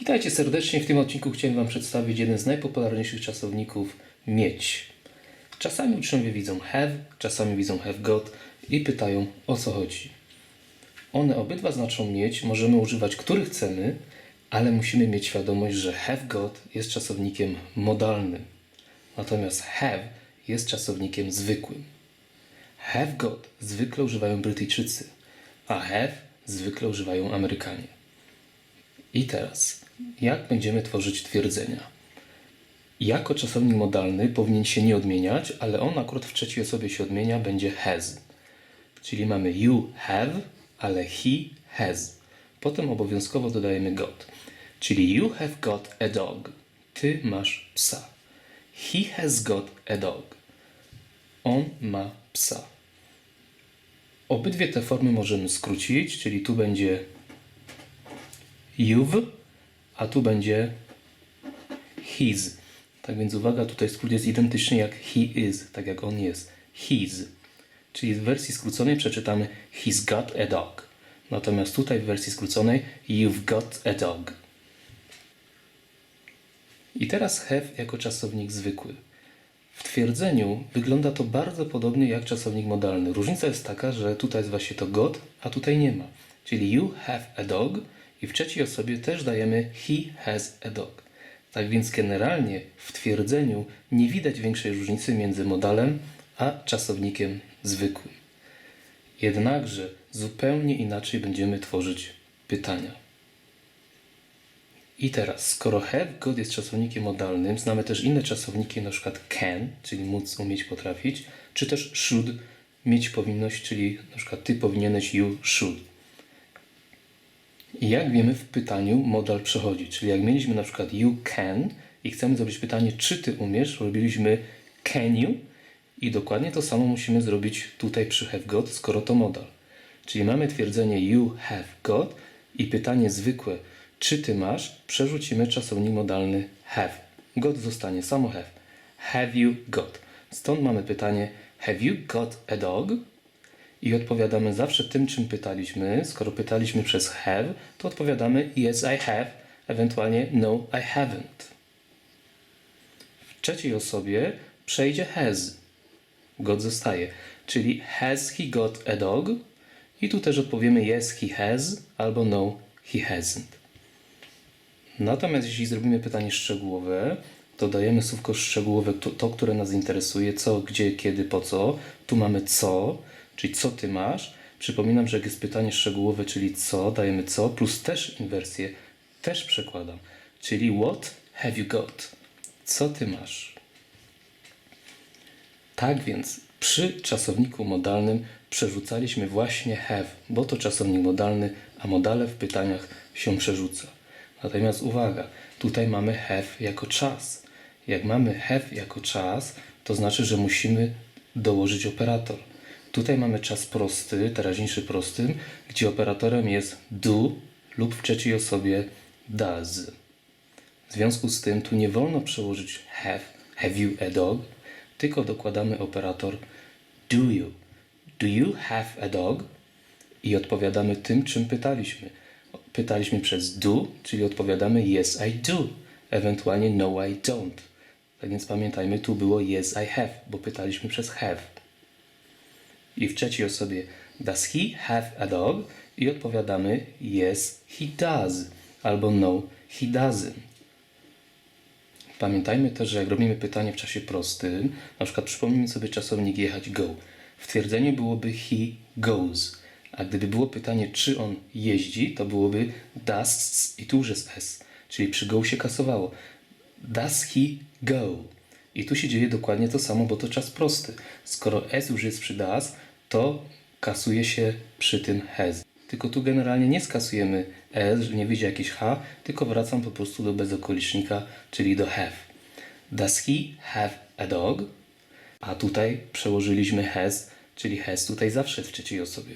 Witajcie serdecznie. W tym odcinku chciałem Wam przedstawić jeden z najpopularniejszych czasowników mieć. Czasami uczniowie widzą have, czasami widzą have got i pytają o co chodzi. One obydwa znaczą mieć, możemy używać który chcemy, ale musimy mieć świadomość, że have got jest czasownikiem modalnym, natomiast have jest czasownikiem zwykłym. Have got zwykle używają Brytyjczycy, a have zwykle używają Amerykanie. I teraz, jak będziemy tworzyć twierdzenia? Jako czasownik modalny powinien się nie odmieniać, ale on akurat w trzeciej osobie się odmienia, będzie has. Czyli mamy you have, ale he has. Potem obowiązkowo dodajemy got. Czyli you have got a dog. Ty masz psa. He has got a dog. On ma psa. Obydwie te formy możemy skrócić, czyli tu będzie you've, a tu będzie his. Tak więc uwaga, tutaj skrót jest identyczny jak he is, tak jak on jest. His. Czyli w wersji skróconej przeczytamy he's got a dog. Natomiast tutaj w wersji skróconej you've got a dog. I teraz have jako czasownik zwykły. W twierdzeniu wygląda to bardzo podobnie jak czasownik modalny. Różnica jest taka, że tutaj jest właśnie to got, a tutaj nie ma. Czyli you have a dog i w trzeciej osobie też dajemy he has a dog. Tak więc generalnie w twierdzeniu nie widać większej różnicy między modalem a czasownikiem zwykłym. Jednakże zupełnie inaczej będziemy tworzyć pytania. I teraz, skoro have got jest czasownikiem modalnym, znamy też inne czasowniki, na przykład can, czyli móc, umieć, potrafić, czy też should, mieć powinność, czyli na przykład ty powinieneś, you should. Jak wiemy w pytaniu modal przechodzi, czyli jak mieliśmy na przykład you can i chcemy zrobić pytanie, czy ty umiesz, robiliśmy can you i dokładnie to samo musimy zrobić tutaj przy have got, skoro to modal. Czyli mamy twierdzenie you have got i pytanie zwykłe, czy ty masz, przerzucimy czasownik modalny have. Got zostanie samo have. Have you got? Stąd mamy pytanie have you got a dog? I odpowiadamy zawsze tym, czym pytaliśmy. Skoro pytaliśmy przez have, to odpowiadamy yes I have, ewentualnie no I haven't. W trzeciej osobie przejdzie has. Got zostaje. Czyli has he got a dog? I tu też odpowiemy yes he has albo no he hasn't. Natomiast jeśli zrobimy pytanie szczegółowe, to dajemy słówko szczegółowe, to, to, które nas interesuje, co, gdzie, kiedy, po co. Tu mamy co, czyli co ty masz. Przypominam, że jak jest pytanie szczegółowe, czyli co, dajemy co, plus też inwersję, też przekładam. Czyli what have you got? Co ty masz? Tak więc przy czasowniku modalnym przerzucaliśmy właśnie have, bo to czasownik modalny, a modale w pytaniach się przerzuca. Natomiast uwaga, tutaj mamy have jako czas. Jak mamy have jako czas, to znaczy, że musimy dołożyć operator. Tutaj mamy czas prosty, teraźniejszy prostym, gdzie operatorem jest do lub w trzeciej osobie does. W związku z tym tu nie wolno przełożyć have, have you a dog, tylko dokładamy operator do you. Do you have a dog? I odpowiadamy tym, czym pytaliśmy. Pytaliśmy przez do, czyli odpowiadamy yes I do, ewentualnie no I don't. Tak więc pamiętajmy, tu było yes I have, bo pytaliśmy przez have. I w trzeciej osobie does he have a dog? I odpowiadamy yes he does, albo no he doesn't. Pamiętajmy też, że jak robimy pytanie w czasie prostym, na przykład przypomnijmy sobie czasownik jechać go. W twierdzeniu byłoby he goes, a gdyby było pytanie, czy on jeździ, to byłoby does i tu już jest s, czyli przy go się kasowało. Does he go? I tu się dzieje dokładnie to samo, bo to czas prosty. Skoro s już jest przy does, to kasuje się przy tym has. Tylko tu generalnie nie skasujemy s, że nie wyjdzie jakieś h, tylko wracam po prostu do bezokolicznika, czyli do have. Does he have a dog? A tutaj przełożyliśmy has, czyli has tutaj zawsze w trzeciej osobie.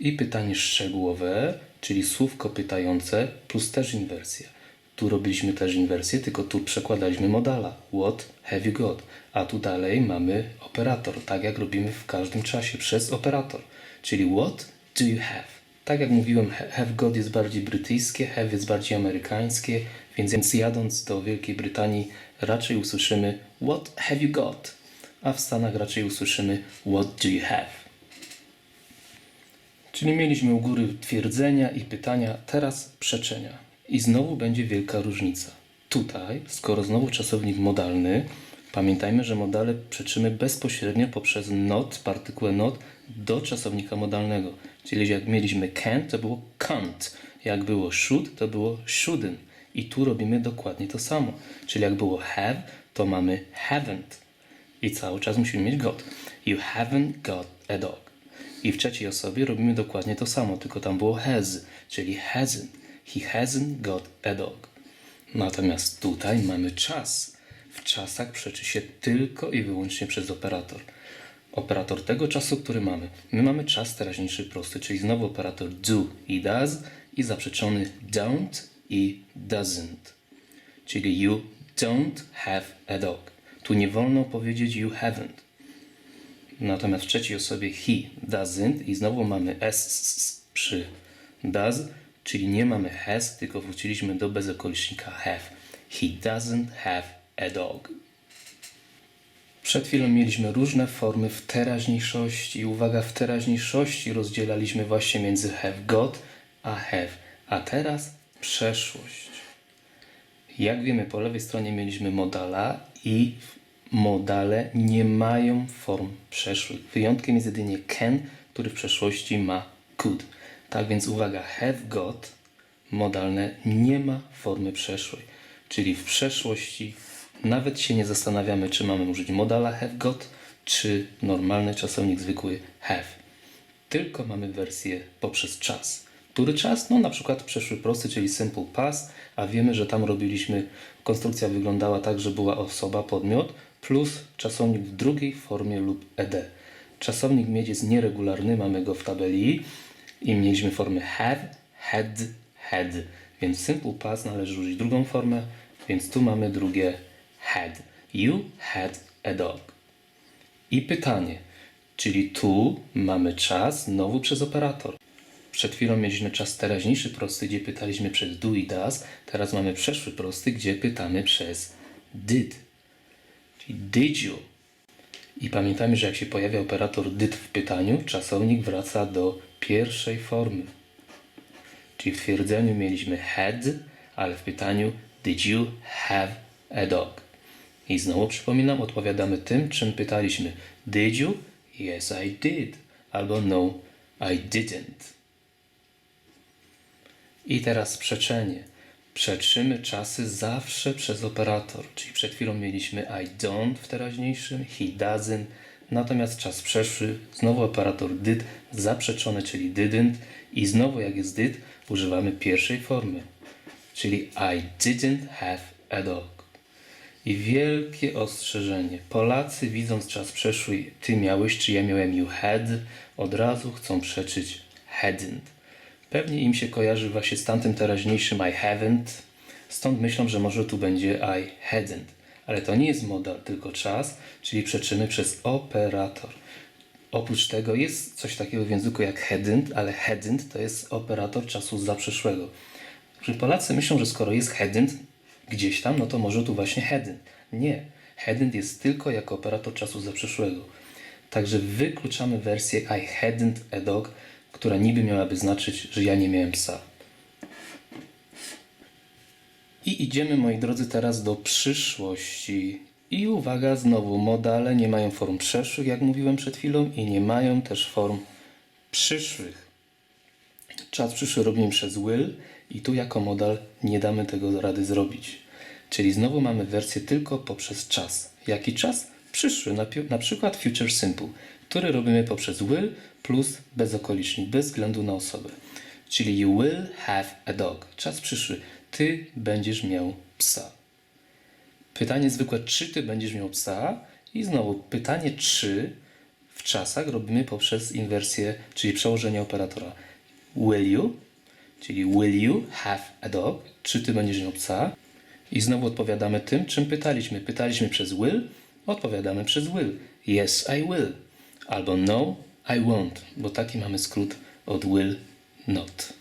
I pytanie szczegółowe, czyli słówko pytające plus też inwersja. Tu robiliśmy też inwersję, tylko tu przekładaliśmy modala. What have you got? A tu dalej mamy operator, tak jak robimy w każdym czasie, przez operator. Czyli what do you have? Tak jak mówiłem, ha- have got jest bardziej brytyjskie, have jest bardziej amerykańskie, więc jadąc do Wielkiej Brytanii raczej usłyszymy what have you got, a w Stanach raczej usłyszymy what do you have. Czyli mieliśmy u góry twierdzenia i pytania, teraz przeczenia. I znowu będzie wielka różnica. Tutaj, skoro znowu czasownik modalny, pamiętajmy, że modale przeczymy bezpośrednio poprzez not, partykułę not do czasownika modalnego. Czyli jak mieliśmy can, to było can't. Jak było should, to było shouldn't. I tu robimy dokładnie to samo. Czyli jak było have, to mamy haven't. I cały czas musimy mieć got. You haven't got a dog. I w trzeciej osobie robimy dokładnie to samo, tylko tam było has, czyli hasn't. He hasn't got a dog. Natomiast tutaj mamy czas. W czasach przeczy się tylko i wyłącznie przez operator. Operator tego czasu, który mamy. My mamy czas teraźniejszy prosty, czyli znowu operator do i does i zaprzeczony don't i doesn't. Czyli you don't have a dog. Tu nie wolno powiedzieć you haven't. Natomiast w trzeciej osobie he doesn't i znowu mamy s przy does, czyli nie mamy has, tylko wróciliśmy do bezokolicznika have. He doesn't have a dog. Przed chwilą mieliśmy różne formy w teraźniejszości. I Uwaga, w teraźniejszości rozdzielaliśmy właśnie między have got a have. A teraz przeszłość. Jak wiemy, po lewej stronie mieliśmy modala i modale nie mają form przeszłych. Wyjątkiem jest jedynie can, który w przeszłości ma could. Tak więc uwaga, have got modalne nie ma formy przeszłej. Czyli w przeszłości nawet się nie zastanawiamy, czy mamy użyć modala have got, czy normalny czasownik zwykły have tylko mamy wersję poprzez czas. Który czas? No na przykład przeszły prosty, czyli simple past, a wiemy, że tam robiliśmy, konstrukcja wyglądała tak, że była osoba, podmiot, plus czasownik w drugiej formie lub ed. Czasownik mieć jest nieregularny, mamy go w tabeli i mieliśmy formę have, had, had, więc simple past należy użyć drugą formę, więc tu mamy drugie had. You had a dog. I pytanie, czyli tu mamy czas znowu przez operator. Przed chwilą mieliśmy czas teraźniejszy prosty, gdzie pytaliśmy przez do i does. Teraz mamy przeszły prosty, gdzie pytamy przez did. Czyli did you. I pamiętamy, że jak się pojawia operator did w pytaniu, czasownik wraca do pierwszej formy. Czyli w twierdzeniu mieliśmy had, ale w pytaniu did you have a dog? I znowu przypominam, odpowiadamy tym, czym pytaliśmy. Did you? Yes, I did. Albo no, I didn't. I teraz sprzeczenie. Przeczymy czasy zawsze przez operator. Czyli przed chwilą mieliśmy I don't w teraźniejszym, he doesn't. Natomiast czas przeszły, znowu operator did, zaprzeczony, czyli didn't. I znowu jak jest did, używamy pierwszej formy. Czyli I didn't have a dog. I wielkie ostrzeżenie. Polacy widząc czas przeszły, ty miałeś, czy ja miałem you had, od razu chcą przeczyć hadn't. Pewnie im się kojarzy właśnie z tamtym teraźniejszym I haven't, stąd myślą, że może tu będzie I hadn't. Ale to nie jest modal, tylko czas, czyli przeczymy przez operator. Oprócz tego jest coś takiego w języku jak hadn't, ale hadn't to jest operator czasu zaprzeszłego. Że Polacy myślą, że skoro jest hadn't gdzieś tam, no to może tu właśnie hadn't. Nie. Hadn't jest tylko jako operator czasu zaprzeszłego. Także wykluczamy wersję I hadn't a dog, która niby miałaby znaczyć, że ja nie miałem psa. I idziemy, moi drodzy, teraz do przyszłości. I uwaga, znowu modale nie mają form przeszłych, jak mówiłem przed chwilą, i nie mają też form przyszłych. Czas przyszły robimy przez will i tu jako modal nie damy tego rady zrobić. Czyli znowu mamy wersję tylko poprzez czas. Jaki czas? Przyszły, na, na przykład future simple, który robimy poprzez will plus bezokolicznik, bez względu na osobę. Czyli you will have a dog. Czas przyszły. Ty będziesz miał psa. Pytanie zwykłe, czy ty będziesz miał psa? I znowu pytanie, czy w czasach robimy poprzez inwersję, czyli przełożenie operatora. Will you? Czyli will you have a dog? Czy ty będziesz miał psa? I znowu odpowiadamy tym, czym pytaliśmy. Pytaliśmy przez will, odpowiadamy przez will. Yes, I will. Albo no, I won't, bo taki mamy skrót od will not.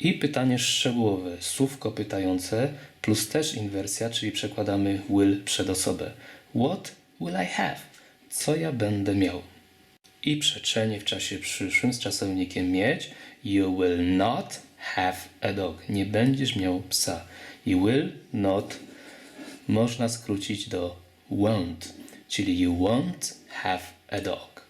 I pytanie szczegółowe, słówko pytające plus też inwersja, czyli przekładamy will przed osobę. What will I have? Co ja będę miał? I przeczenie w czasie przyszłym z czasownikiem mieć. You will not have a dog. Nie będziesz miał psa. You will not można skrócić do won't, czyli you won't have a dog.